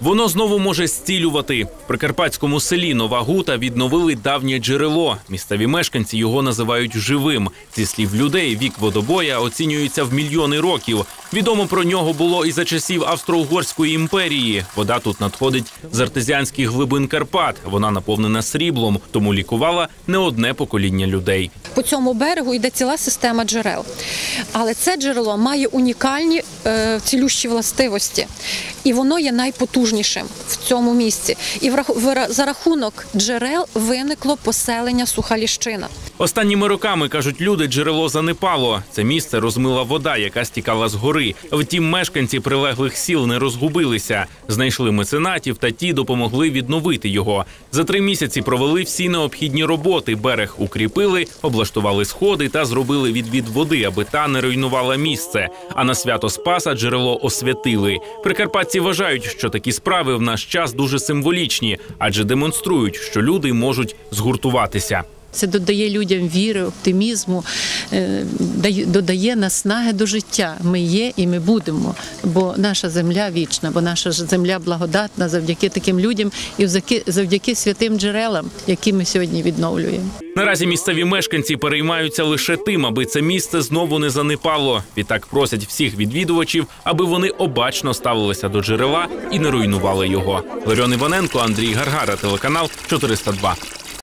Воно знову може зцілювати. В прикарпатському селі Нова Гута відновили давнє джерело. Місцеві мешканці його називають живим. Зі слів людей, вік водобоя оцінюється в мільйони років. Відомо про нього було і за часів Австро-Угорської імперії. Вода тут надходить з артезіанських глибин Карпат. Вона наповнена сріблом, тому лікувала не одне покоління людей. По цьому берегу йде ціла система джерел. Але це джерело має унікальні е, цілющі властивості, і воно є найпотужнішим в цьому місці. І в за рахунок джерел виникло поселення Сухаліщина. Останніми роками кажуть люди, джерело занепало. Це місце розмила вода, яка стікала з гори. Втім, мешканці прилеглих сіл не розгубилися. Знайшли меценатів та ті допомогли відновити його. За три місяці провели всі необхідні роботи. Берег укріпили, облаштували сходи та зробили відвід води, аби та не руйнувала місце. А на свято Спаса джерело освятили. Прикарпатці вважають, що такі справи в наш час дуже символічні, адже демонструють, що люди можуть згуртуватися. Це додає людям віри, оптимізму, е, додає наснаги до життя. Ми є і ми будемо, бо наша земля вічна, бо наша земля благодатна завдяки таким людям і завдяки святим джерелам, які ми сьогодні відновлюємо. Наразі місцеві мешканці переймаються лише тим, аби це місце знову не занепало. Відтак просять всіх відвідувачів, аби вони обачно ставилися до джерела і не руйнували його. Ларіон Іваненко, Андрій Гаргара, телеканал 402.